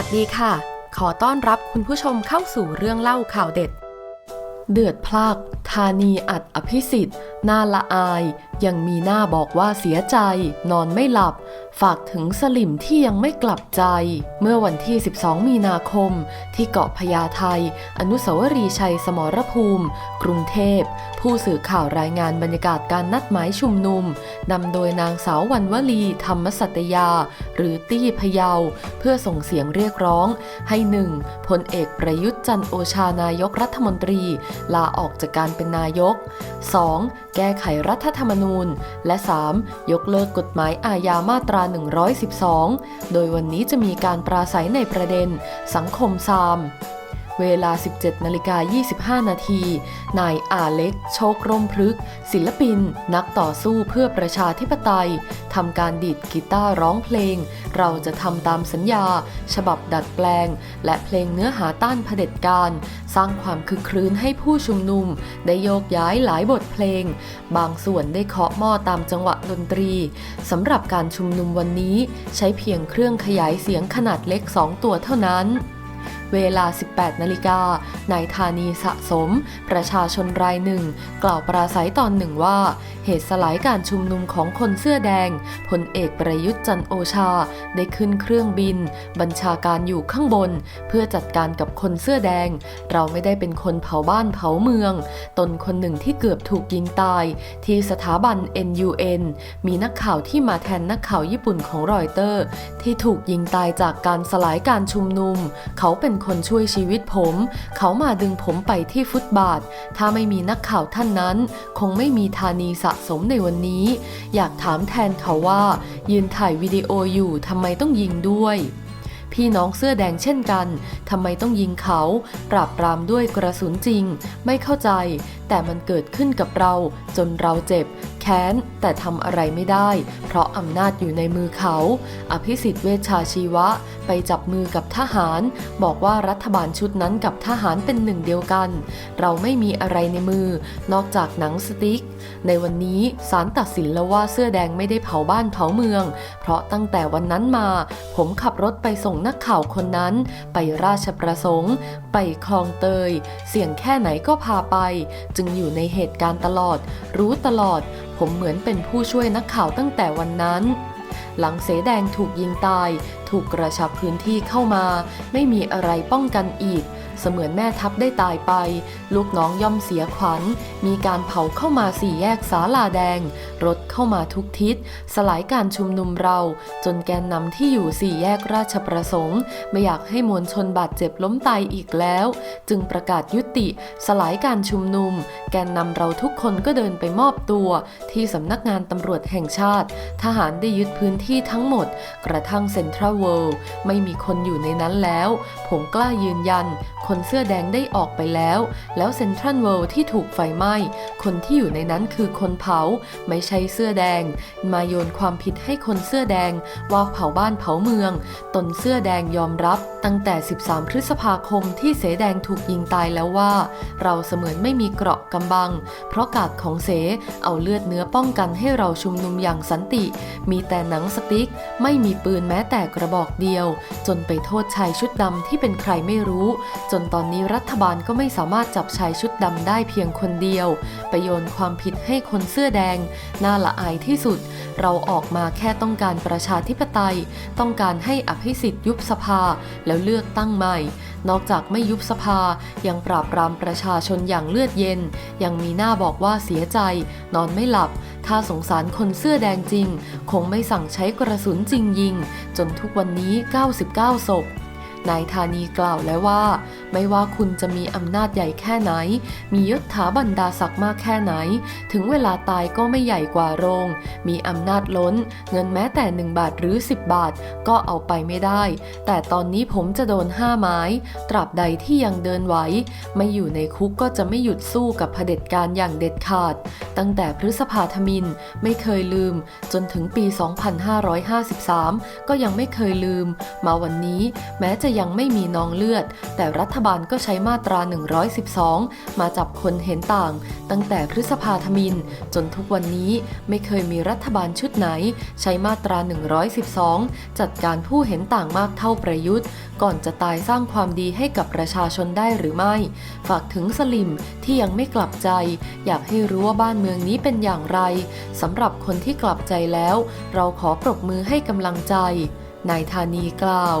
วัสดีค่ะ ขอต้อนรับคุณผู้ชมเข้าสู่เรื่องเล่าข่าวเด็ด เดือดพลากธานีอัดอภิสิทธิ์น่าละอาย ยังมีหน้าบอกว่าเสียใจ นอนไม่หลับ ฝากถึงสลิมที่ยังไม่กลับใจ เมื่อวันที่ 12 มีนาคม ที่เกาะพญาไทอนุสาวรีย์ชัยสมรภูมิ กรุงเทพ ผู้สื่อข่าวรายงานบรรยากาศการนัดหมายชุมนุมนำโดยนางสาววันวลี ธรรมสัตยา หรือตี้พยาว เพื่อส่งเสียงเรียกร้อง ให้หนึ่งพลเอกประยุทธ์จันทร์โอชานายกรัฐมนตรี ลาออกจากการเป็นนายก 2. แก้ไขรัฐธรรมนูญและ 3. ยกเลิกกฎหมายอาญามาตรา 112 โดยวันนี้จะมีการปราศัยในประเด็น สังคมซาม เวลา 17นาฬิกา25 นาที นายอาเล็ก โชคร่มพฤกษ์ศิลปิน นักต่อสู้เพื่อประชาธิปไตย ทำการดีดกีตาร์ร้องเพลง เราจะทำตามสัญญา ฉบับดัดแปลง และเพลงเนื้อหาต้านเผด็จการ สร้างความคึกครื้นให้ผู้ชุมนุม ได้โยกย้ายหลายบทเพลง บางส่วนได้เคาะหม้อตามจังหวะดนตรีสำหรับการชุมนุมวันนี้ ใช้เพียงเครื่องขยายเสียงขนาดเล็ก 2 ตัวเท่านั้น เวลา 18 นาฬิกานายธานีสะสม ประชาชนรายหนึ่ง กล่าวปราศัยตอนหนึ่งว่า เหตุสลายการชุมนุมของคนเสื้อแดงพลเอกประยุทธ์จันโอชา ได้ขึ้นเครื่องบิน บัญชาการอยู่ข้างบน เพื่อจัดการกับคนเสื้อแดง เราไม่ได้เป็นคนเผาบ้านเผาเมือง ตนคนหนึ่งที่เกือบถูกยิงตาย ที่สถาบัน NUN มีนักข่าวที่มาแทนนักข่าวญี่ปุ่นของรอยเตอร์ ที่ถูกยิงตายจากการสลายการชุมนุม เขาเป็นคนช่วยชีวิตผม เขามาดึงผมไปที่ฟุตบาท ถ้าไม่มีนักข่าวท่านนั้น คงไม่มีธานีสะสมในวันนี้ อยากถามแทนเขาว่า ยืนถ่ายวิดีโออยู่ทำไมต้องยิงด้วย พี่น้องเสื้อแดงเช่นกันทำไมต้องยิงเขา ปราบปรามด้วยกระสุนจริง ไม่เข้าใจ แต่มันเกิดขึ้นกับเราจนเราเจ็บ ค้น แต่ทำอะไรไม่ได้ เพราะอำนาจอยู่ในมือเขา อภิสิทธิ์เวชชาชีวะ ไปจับมือกับทหาร บอกว่ารัฐบาลชุดนั้นกับทหารเป็นหนึ่งเดียวกัน เราไม่มีอะไรในมือ นอกจากหนังสติ๊ก ในวันนี้ศาลตัดสินแล้วว่าเสื้อแดงไม่ได้เผาบ้านเผาเมือง เพราะตั้งแต่วันนั้นมา ผมขับรถไปส่งนักข่าวคนนั้น ไปราชประสงค์ ไปคลองเตย เสี่ยงแค่ไหนก็พาไป จึงอยู่ในเหตุการณ์ตลอด รู้ตลอดผมเหมือนเป็นผู้ช่วยนักข่าวตั้งแต่วันนั้น หลังเสแดงถูกยิงตาย ถูกกระชับพื้นที่เข้ามา ไม่มีอะไรป้องกันอีก เสมือนแม่ทัพได้ตายไป ลูกน้องย่อมเสียขวัญ มีการเผาเข้ามาสี่แยกสาลาแดง รถเข้ามาทุกทิศ สลายการชุมนุมเรา จนแกนนำที่อยู่สี่แยกราชประสงค์ ไม่อยากให้มวลชนบาดเจ็บล้มตายอีกแล้ว จึงประกาศยุติสลายการชุมนุม แกนนำเราทุกคนก็เดินไปมอบตัว ที่สำนักงานตำรวจแห่งชาติ ทหารได้ยึดพื้นที่ที่ทั้งหมด กระทั่งเซ็นทรัลเวิลด์ไม่มีคนอยู่ในนั้นแล้ว ผมกล้ายืนยัน คนเสื้อแดงได้ออกไปแล้ว แล้วเซ็นทรัลเวิลด์ที่ถูกไฟไหม้ คนที่อยู่ในนั้นคือคนเผา ไม่ใช่เสื้อแดง มาโยนความผิดให้คนเสื้อแดง ว่าเผาบ้านเผาเมือง ตนเสื้อแดงยอมรับตั้งแต่ 13 พฤษภาคมที่เสแดงถูกยิงตายแล้วว่า เราเสมือนไม่มีเกราะกำบัง เพราะกาดของเสเอาเลือดเนื้อป้องกันให้เราชุมนุมอย่างสันติ มีแต่หนังสติ๊ก ไม่มีปืนแม้แต่กระบอกเดียว จนไปโทษชายชุดดำที่เป็นใครไม่รู้ จนตอนนี้รัฐบาลก็ไม่สามารถจับชายชุดดำได้เพียงคนเดียว ไปโยนความผิดให้คนเสื้อแดง น่าละอายที่สุด เราออกมาแค่ต้องการประชาธิปไตย ต้องการให้อภิสิทธิ์ยุบสภาแล้วเลือกตั้งใหม่ นอกจากไม่ยุบสภายังปราบปรามประชาชนอย่างเลือดเย็น ยังมีหน้าบอกว่าเสียใจ นอนไม่หลับ ถ้าสงสารคนเสื้อแดงจริง คงไม่สั่งใช้กระสุนจริงยิง จนทุกวันนี้ 99ศพ นายธานีกล่าวแล้วว่า ไม่ว่าคุณจะมีอำนาจใหญ่แค่ไหน มียศถาบรรดาศักดิ์มากแค่ไหน ถึงเวลาตายก็ไม่ใหญ่กว่าโรง มีอำนาจล้น เงินแม้แต่ 1 บาทหรือ 10 บาทก็เอาไปไม่ได้ แต่ตอนนี้ผมจะโดนห้าไม้ ตราบใดที่ยังเดินไหว ไม่อยู่ในคุกก็จะไม่หยุดสู้กับเผด็จการอย่างเด็ดขาด ตั้งแต่พฤษภาธมินไม่เคยลืม จนถึงปี 2553 ก็ยังไม่เคยลืม มาวันนี้แม้จะจะยังไม่มีนองเลือด แต่รัฐบาลก็ใช้มาตรา 112 มาจับคนเห็นต่าง ตั้งแต่พฤษภาธมิน จนทุกวันนี้ไม่เคยมีรัฐบาลชุดไหน ใช้มาตรา 112 จัดการผู้เห็นต่างมากเท่าประยุทธ์ ก่อนจะตายสร้างความดีให้กับประชาชนได้หรือไม่ ฝากถึงสลิมที่ยังไม่กลับใจ อยากให้รู้ว่าบ้านเมืองนี้เป็นอย่างไรสำหรับคนที่กลับใจแล้ว เราขอปรบมือให้กำลังใจนายธานีกล่าว